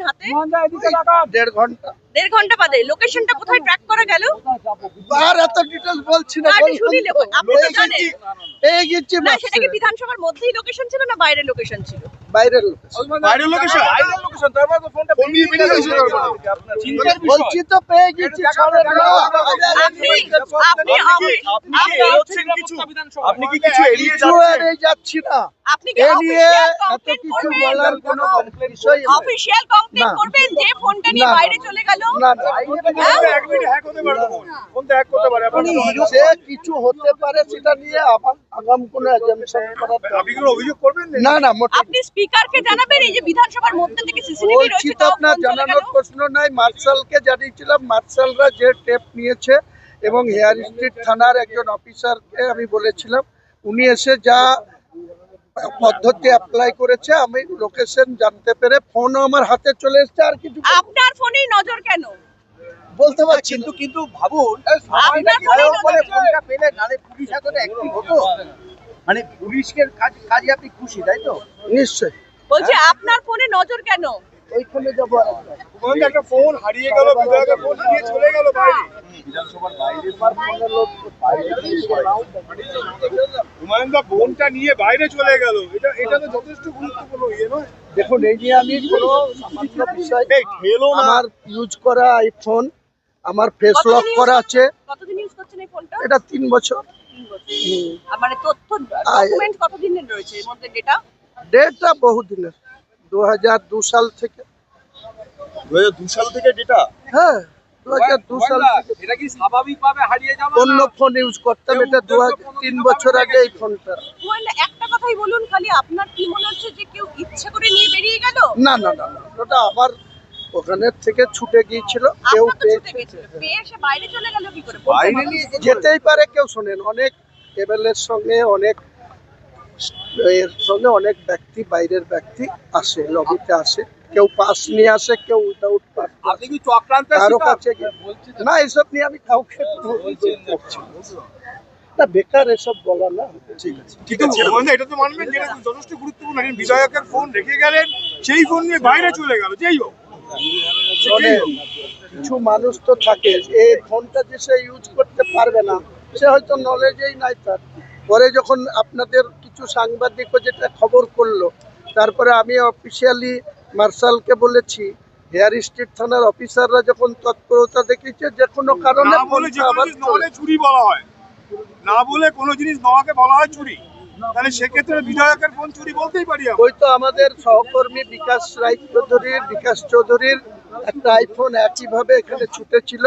পেলেন হাতে? দেড় ঘণ্টা। দেড় ঘণ্টা বাদে। লোকেশনটা কোথায় ট্র্যাক করা গেল? আর এত ডিটেলস বলছি না আপনি তো জানেন। এই গিয়েছি না সেটা কি বিধানসভার মধ্যেই লোকেশন ছিল না বাইরে লোকেশন ছিল? বাইরের লোক বাইরের লোকেশন। বাইরের লোকেশন তার মানে তো ফোনটা বেরিয়ে বেরিয়ে গেছে। তার মানে বলছি তো পেয়ে গেছি ছাড়েন না। আপনি আপনি আপনি কি এড়োচ্ছেন কিছু? আপনি কি কিছু এড়িয়ে যাচ্ছেন? এড়িয়ে যাচ্ছি না। আপনি কি এ নিয়ে অফিসিয়াল এত কিছু বলার কোনো বিষয় নেই। অফিসিয়াল কমপ্লেন করবেন যে ফোনটা নিয়ে বাইরে চলে গেল? না না। এক মিনিট হ্যাক হতে পারে ফোন তো হ্যাক করতে পারে। আপনি সে কিছু হতে পারে সেটা নিয়ে আগাম কোনো অ্যাজাম্পশন করার আপনি কোনো অভিযোগ করবেন? না? না না মোটেই আপনি স্পিকারকে জানাবেন এই যে বিধানসভার মধ্যে থেকে সিসিটিভি রয়েছে তো আপনার ফোন জানানোর প্রশ্ন নাই মার্শালকে জানিয়েছিলাম মার্শালরা যে টেপ নিয়েছে এবং হেয়ার স্ট্রিট থানার একজন অফিসারকে আমি বলেছিলাম উনি এসে যা পদ্ধতি অ্যাপ্লাই করেছে আমি লোকেশন জানতে পেরে ফোনও আমার হাতে চলে এসেছে আর কিছু আপনার ফোনেই নজর কেন? বলতে পারছি কিন্তু কিন্তু ভাবুন আপনার ফোনে বলে ফোনটা পেলে নালে পুলিশ এতটা অ্যাক্টিভ হতো? মানে পুলিশের কাজ কাজে আপনি খুশি তাই তো? নিশ্চয় বলছি আপনার ফোনে নজর কেন? ওইখানে যাব আরেকবার। ওখানে একটা ফোন হারিয়ে গেল বিধায়কের ফোন নিয়ে চলে গেল বাইরে। আমার ফোনে লোক বাইরে দা ফোনটা নিয়ে বাইরে চলে গেল। এটা এটা তো যথেষ্ট গুরুত্বপূর্ণ ইয়ে নয়? দেখুন এই নিয়ে আমি কোনো সামান্য বিষয় এই খেলো না। আমার ইউজ করা আইফোন আমার ফেস লক করা আছে। কতদিন ইউজ করছেন এই ফোনটা এটা তিন বছর। আর মানে তথ্য ডকুমেন্ট কতদিনের রয়েছে? এর মধ্যে ডেটা ডেটটা বহুদিনের দু হাজার দু সাল থেকে। দু হাজার দু সাল থেকে ডেটা হ্যাঁ দু হাজার দু সাল এটা কি স্বাভাবিকভাবে হারিয়ে যাবে অন্য ফোন ইউজ করতাম এটা দু হাজার তিন বছর আগে এই ফোনটা। একটা কথাই বলুন খালি আপনার কি মনে হচ্ছে যে কেউ ইচ্ছে করে নিয়ে বেরিয়ে গেল? না না না না, ওটা আমার ওখানের থেকে ছুটে গিয়েছিল কেউ বাইরে চলে গেল কি করে? বাইরে নিয়ে যেতেই পারে কেউ শোনেন। অনেক টেবিলের সঙ্গে অনেক এর সঙ্গে অনেক ব্যক্তি বাইরের ব্যক্তি আসে লবিতে আসে। কেউ পাস নিয়ে আসে কেউ উইদাউট পাস আপনি কি চক্রান্তের কারও কাছে না এসব নিয়ে আমি কাউকে করছি না। না বেকার এসব বলা না ঠিক আছে। হুমায়ুন দা, এটা তো মানবেন যথেষ্ট গুরুত্বপূর্ণ। বিধায়কের ফোন রেখে গেলেন সেই ফোন নিয়ে বাইরে চলে গেল যেই হোক। শোনেন, কিছু মানুষ তো থাকে এই ফোনটা যে সে ইউজ করতে পারবে না সে হয়তো নলেজেই নাই তার। পরে যখন আপনাদের কিছু সাংবাদিকও যেটা খবর করল তারপরে আমি অফিসিয়ালি মার্শালকে বলেছি হেয়ার স্ট্রিট থানার অফিসাররা যখন তৎপরতা দেখিয়েছে যে কোনো কারণে চুরি বলা হয়। না বলে কোনো জিনিস নওয়াকে বলা হয় চুরি। তাহলে সেক্ষেত্রে বিধায়কের ফোন চুরি বলতেই পারি ওই তো আমাদের সহকর্মী বিকাশ রায় চৌধুরীর বিকাশ চৌধুরীর একটা আইফোন একইভাবে এখানে ছুটেছিল।